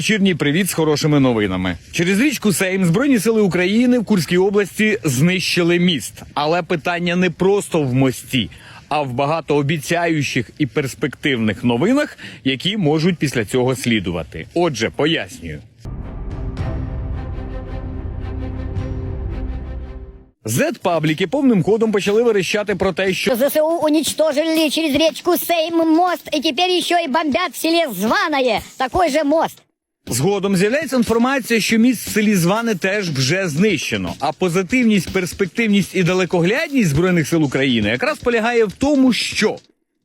вечірній привіт з хорошими новинами. Через річку Сейм Збройні сили України в Курській області знищили міст. Але питання не просто в мості, а в багатообіцяючих і перспективних новинах, які можуть після цього слідувати. Отже, пояснюю. Зет-пабліки повним ходом почали верещати про те, що ЗСУ уничтожили через речку Сейм мост, и теперь еще и бомбят в селе Званое такой же мост. Згодом з'являється інформація, що міст в селі Зване теж вже знищено. А позитивність, перспективність і далекоглядність збройних сил України якраз полягає в тому, що.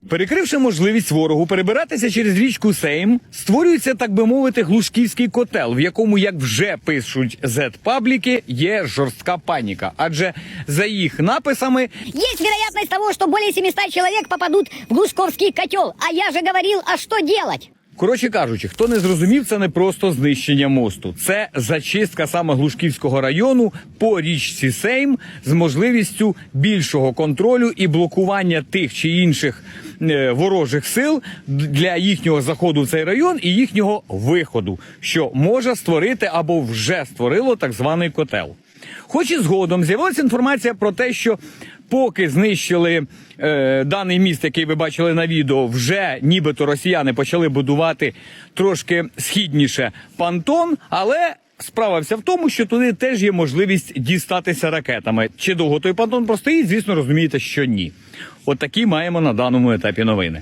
Перекривши можливість ворогу перебиратися через річку Сейм, створюється, так би мовити, глушківський котел, в якому, як вже пишуть зет-пабліки, є жорстка паніка. Адже за їх написами Есть вероятность того, что более 700 человек попадут в Глушковский котел. А я же говорил, а что делать? Коротше кажучи, хто не зрозумів, це не просто знищення мосту, це зачистка саме Глушківського району по річці Сейм з можливістю більшого контролю і блокування тих чи інших е, ворожих сил для їхнього заходу в цей район і їхнього виходу, що може створити або вже створило так званий котел. Хоч і згодом з'явилася інформація про те, що поки знищили е, даний міст, який ви бачили на відео, вже нібито росіяни почали будувати трошки східніше пантон, але. Справа вся в тому, що туди теж є можливість дістатися ракетами. Чи довго той пантон простоїть, звісно, розумієте, що ні. От такі маємо на даному етапі новини.